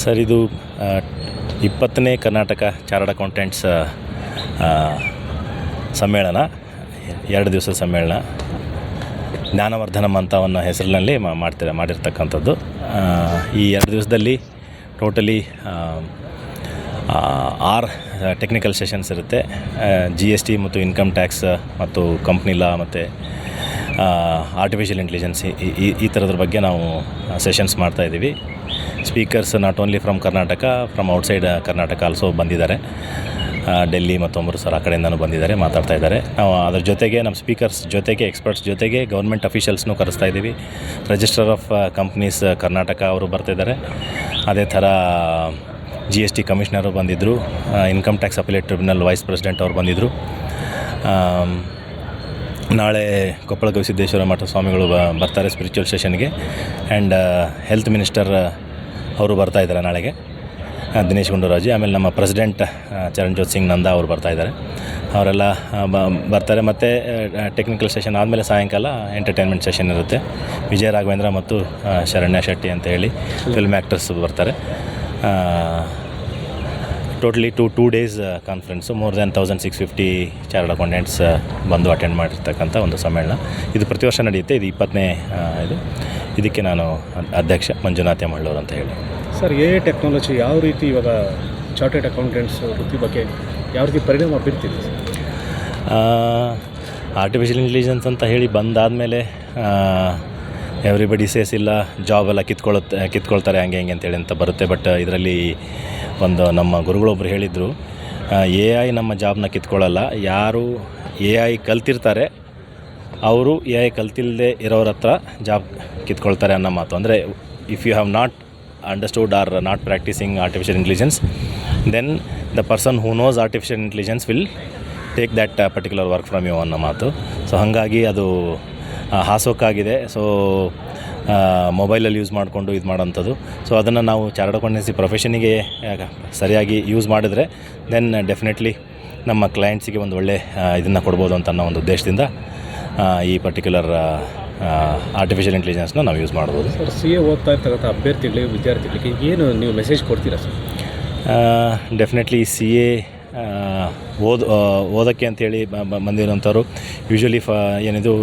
Sir, ಇದು ಇಪ್ಪತ್ತನೇ Karnataka chart accountants ಸಮ್ಮೇಳನ, ಎರಡು ದಿವಸದ ಸಮ್ಮೇಳನ. ಜ್ಞಾನವರ್ಧನಂ ಅಂತ ಅನ್ನೋ ಹೆಸರಿನಲ್ಲಿ ಮಾಡ್ತಿರ, ಮಾಡಿರ್ತಕ್ಕಂಥದ್ದು. ಈ ಎರಡು ದಿವಸದಲ್ಲಿ ಟೋಟಲಿ ಆರ್ ಟೆಕ್ನಿಕಲ್ ಸೆಷನ್ಸ್ ಇರುತ್ತೆ. ಜಿ ಎಸ್ ಟಿ ಮತ್ತು ಇನ್ಕಮ್ ಟ್ಯಾಕ್ಸ್ ಮತ್ತು ಕಂಪ್ನಿ ಲಾ ಮತ್ತು ಆರ್ಟಿಫಿಷಿಯಲ್ ಇಂಟೆಲಿಜೆನ್ಸ್ ಈ- ಈ ಥರದ್ರ ಬಗ್ಗೆ ನಾವು ಸೆಷನ್ಸ್ ಮಾಡ್ತಾ ಇದ್ದೀವಿ. Speakers not only from Karnataka, from outside Karnataka also ಬಂದಿದ್ದಾರೆ. ಡೆಲ್ಲಿ ಮತ್ತು ಅಮೃತ್ಸರ್ ಆ ಕಡೆಯಿಂದನೂ ಬಂದಿದ್ದಾರೆ, ಮಾತಾಡ್ತಾ ಇದ್ದಾರೆ. ನಾವು ಅದ್ರ ಜೊತೆಗೆ ನಮ್ಮ ಸ್ಪೀಕರ್ಸ್ ಜೊತೆಗೆ ಎಕ್ಸ್ಪರ್ಟ್ಸ್ ಜೊತೆಗೆ ಗೌರ್ಮೆಂಟ್ ಅಫಿಷಿಯಲ್ಸ್ನೂ ಕರೆಸ್ತಾ ಇದ್ದೀವಿ. ರಿಜಿಸ್ಟರ್ ಆಫ್ ಕಂಪ್ನೀಸ್ ಕರ್ನಾಟಕ ಅವರು ಬರ್ತಿದ್ದಾರೆ ಅದೇ ಥರ ಜಿ ಎಸ್ ಟಿ ಕಮಿಷನರು ಬಂದಿದ್ದರು income tax appellate tribunal vice president ಅವರು ಬಂದಿದ್ದರು ನಾಳೆ ಕೊಪ್ಪಳ ಗವಿಸಿದ್ದೇಶ್ವರ ಮಠ ಸ್ವಾಮಿಗಳು ಬರ್ತಾರೆ ಸ್ಪಿರಿಚುವಲ್ ಸೆಷನ್ಗೆ ಆ್ಯಂಡ್ ಹೆಲ್ತ್ ಮಿನಿಸ್ಟರ್ ಅವರು ಬರ್ತಾ ಇದ್ದಾರೆ ನಾಳೆಗೆ. ದಿನೇಶ್ ಗುಂಡೂರಾಜಿ ಆಮೇಲೆ ನಮ್ಮ ಪ್ರೆಸಿಡೆಂಟ್ ಚರಣ್ಜೋತ್ ಸಿಂಗ್ ನಂದಾ ಅವರು ಬರ್ತಾ ಇದ್ದಾರೆ. ಅವರೆಲ್ಲ ಬರ್ತಾರೆ. ಮತ್ತು ಟೆಕ್ನಿಕಲ್ ಸೆಷನ್ ಆದಮೇಲೆ ಸಾಯಂಕಾಲ ಎಂಟರ್ಟೈನ್ಮೆಂಟ್ ಸೆಷನ್ ಇರುತ್ತೆ. ವಿಜಯ ರಾಘವೇಂದ್ರ ಮತ್ತು ಶರಣ್ಯ ಶೆಟ್ಟಿ ಅಂತ ಹೇಳಿ ಫಿಲ್ಮ್ ಆ್ಯಕ್ಟರ್ಸ್ ಬರ್ತಾರೆ. Totally to two days conference more than thousand six fifty chartered accountants ಬಂದು ಅಟೆಂಡ್ ಮಾಡಿರ್ತಕ್ಕಂಥ ಒಂದು ಸಮ್ಮೇಳನ. ಇದು ಪ್ರತಿ ವರ್ಷ ನಡೆಯುತ್ತೆ. ಇದು ಇಪ್ಪತ್ತನೇ ಇದು. ಇದಕ್ಕೆ ನಾನು ಅಧ್ಯಕ್ಷ ಮಂಜುನಾಥ ಮಳ್ಳೂರ್ ಅಂತ ಹೇಳಿ. ಸರ್ ಎ ಟೆಕ್ನಾಲಜಿ ಯಾವ ರೀತಿ ಇವಾಗ ಚಾರ್ಟೆಡ್ ಅಕೌಂಟೆಂಟ್ಸ್ ವೃತ್ತಿ ಬಗ್ಗೆ ಯಾವ ರೀತಿ ಪರಿಣಾಮ ಬೀರ್ತಿದೆ ಸರ್? ಆರ್ಟಿಫಿಷಿಯಲ್ ಇಂಟೆಲಿಜೆನ್ಸ್ ಅಂತ ಹೇಳಿ ಬಂದಾದಮೇಲೆ ಎವ್ರಿಬಡಿ ಸೇಸ್ ಇಲ್ಲ ಜಾಬೆಲ್ಲ ಕಿತ್ಕೊಳ್ಳುತ್ತೆ ಕಿತ್ಕೊಳ್ತಾರೆ ಹಂಗೆ ಹಿಂಗೆ ಅಂತೇಳಿ ಅಂತ ಬರುತ್ತೆ. ಬಟ್ ಇದರಲ್ಲಿ ಒಂದು ನಮ್ಮ ಗುರುಗಳೊಬ್ಬರು ಹೇಳಿದರು ಎ ಐ ನಮ್ಮ ಜಾಬ್ನ ಕಿತ್ಕೊಳ್ಳಲ್ಲ ಯಾರು ಎ ಐ ಕಲ್ತಿರ್ತಾರೆ ಅವರು ಎ ಐ ಕಲ್ತಿಲ್ಲದೆ ಇರೋರ ಹತ್ರ ಜಾಬ್ ಕಿತ್ಕೊಳ್ತಾರೆ ಅನ್ನೋ ಮಾತು. ಅಂದರೆ if you have not understood or not practising artificial intelligence then the person who knows artificial intelligence will take that particular work from you ಅನ್ನೋ ಮಾತು. ಸೊ ಹಾಗಾಗಿ ಅದು ಹಾಸೋಕ್ಕಾಗಿದೆ ಸೊ ಮೊಬೈಲಲ್ಲಿ ಯೂಸ್ ಮಾಡಿಕೊಂಡು ಇದು ಮಾಡೋಂಥದ್ದು. ಸೊ ಅದನ್ನು ನಾವು ಚಾರ್ಡ್ ಅಕೌಂಟೆನ್ಸಿ ಪ್ರೊಫೆಷನಿಗೆ ಸರಿಯಾಗಿ ಯೂಸ್ ಮಾಡಿದ್ರೆ ದೆನ್ ಡೆಫಿನೆಟ್ಲಿ ನಮ್ಮ ಕ್ಲೈಂಟ್ಸಿಗೆ ಒಂದು ಒಳ್ಳೆ ಇದನ್ನು ಕೊಡ್ಬೋದು ಅಂತ ಅನ್ನೋ ಒಂದು ಉದ್ದೇಶದಿಂದ ಈ ಪರ್ಟಿಕ್ಯುಲರ್ ಆರ್ಟಿಫಿಷಿಯಲ್ ಇಂಟೆಲಿಜೆನ್ಸ್ನ ನಾವು ಯೂಸ್ ಮಾಡ್ಬೋದು. ಸರ್ ಸಿ ಎ ಓದ್ತಾ ಇರ್ತಕ್ಕಂಥ ಅಭ್ಯರ್ಥಿಗಳಿಗೆ ವಿದ್ಯಾರ್ಥಿಗಳಿಗೆ ಏನು ನೀವು ಮೆಸೇಜ್ ಕೊಡ್ತೀರಾ ಸರ್ ಡೆಫಿನೆಟ್ಲಿ ಸಿ ಎ ಓದ್ ಓದೋಕ್ಕೆ ಅಂತೇಳಿ ಬಂದಿರೋಂಥವ್ರು ಯೂಶ್ವಲಿ ಫ ಏನಿದು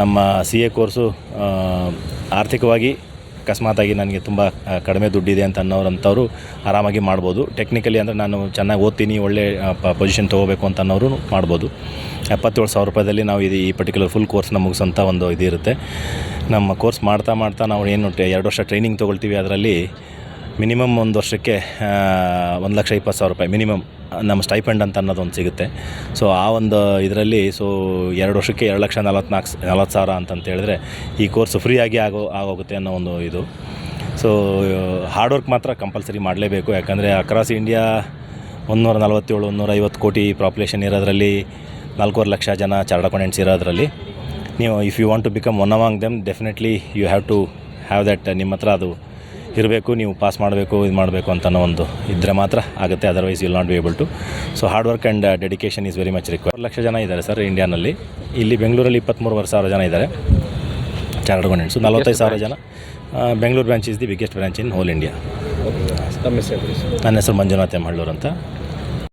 ನಮ್ಮ ಸಿ ಎ ಕೋರ್ಸು ಆರ್ಥಿಕವಾಗಿ ಅಕಸ್ಮಾತಾಗಿ ನನಗೆ ತುಂಬ ಕಡಿಮೆ ದುಡ್ಡಿದೆ ಅಂತ ಅನ್ನೋರಂಥವ್ರು ಆರಾಮಾಗಿ ಮಾಡ್ಬೋದು. ಟೆಕ್ನಿಕಲಿ ಅಂದರೆ ನಾನು ಚೆನ್ನಾಗಿ ಓದ್ತೀನಿ, ಒಳ್ಳೆ ಪೊಸಿಷನ್ ತೊಗೋಬೇಕು ಅಂತ ಅನ್ನೋರು ಮಾಡ್ಬೋದು. ಎಪ್ಪತ್ತೇಳು ಸಾವಿರ ರೂಪಾಯಿದಲ್ಲಿ ನಾವು ಇದು ಈ ಪರ್ಟಿಕ್ಯುಲರ್ ಫುಲ್ ಕೋರ್ಸ್ನ ಮುಗಿಸೋಂಥ ಒಂದು ಇದಿರುತ್ತೆ ನಮ್ಮ ಕೋರ್ಸ್ ಮಾಡ್ತಾ ಮಾಡ್ತಾ ನಾವು ಏನು ಎರಡು ವರ್ಷ ಟ್ರೈನಿಂಗ್ ತೊಗೊಳ್ತೀವಿ, ಅದರಲ್ಲಿ ಮಿನಿಮಮ್ ಒಂದು ವರ್ಷಕ್ಕೆ ಒಂದು ಲಕ್ಷ ಇಪ್ಪತ್ತು ಸಾವಿರ ರೂಪಾಯಿ ಮಿನಿಮಮ್. ನಮ್ಮ ಸ್ಟೈಪೆಂಡ್ ಅಂತ ಅನ್ನೋದು ಒಂದು ಸಿಗುತ್ತೆ. ಸೊ ಆ ಒಂದು ಇದರಲ್ಲಿ ಸೊ ಎರಡು ವರ್ಷಕ್ಕೆ ಎರಡು ಲಕ್ಷ ನಲವತ್ನಾಲ್ಕು ನಲವತ್ತು ಸಾವಿರ ಅಂತಂತ ಹೇಳಿದ್ರೆ ಈ ಕೋರ್ಸ್ ಫ್ರೀಯಾಗಿ ಆಗೋ ಆಗೋಗುತ್ತೆ ಅನ್ನೋ ಒಂದು ಇದು. ಸೊ ಹಾರ್ಡ್ ವರ್ಕ್ ಮಾತ್ರ ಕಂಪಲ್ಸರಿ ಮಾಡಲೇಬೇಕು. ಯಾಕಂದರೆ ಅಕ್ರಾಸ್ ಇಂಡಿಯಾ ಒಂದೂರ ನಲವತ್ತೇಳು ಒಂದೂರ ಐವತ್ತು ಕೋಟಿ ಪಾಪ್ಯುಲೇಷನ್ ಇರೋದ್ರಲ್ಲಿ ನಾಲ್ಕೂವರೆ ಲಕ್ಷ ಜನ ಚಾರ್ಡ್ ಅಕೌಂಟೆಂಟ್ಸ್ ಇರೋದ್ರಲ್ಲಿ ನೀವು if you want to become one among them definitely you have to have that ನಿಮ್ಮ ಹತ್ರ ಅದು ಇರಬೇಕು ನೀವು ಪಾಸ್ ಮಾಡಬೇಕು ಇದು ಮಾಡಬೇಕು ಅಂತ ಅನ್ನೋ ಒಂದು ಇದ್ದರೆ ಮಾತ್ರ ಆಗುತ್ತೆ. Otherwise will not be able to so hard work and dedication is very much require lakh ಜನ ಇದ್ದಾರೆ ಸರ್ ಇಂಡಿಯಾನಲ್ಲಿ ಇಲ್ಲಿ ಬೆಂಗಳೂರಲ್ಲಿ ಇಪ್ಪತ್ತ್ಮೂರುವರೆ ಸಾವಿರ ಜನ ಇದ್ದಾರೆ. ಚಾರ್ಡ್ ಅಕೌಂಟೆಂಟ್ಸು ನಲವತ್ತೈದು ಸಾವಿರ ಜನ. Bengaluru branch is the biggest branch in whole India ನನ್ನ ಹೆಸರು ಮಂಜುನಾಥ್ ಎಂ ಹಳ್ಳೂರು ಅಂತ.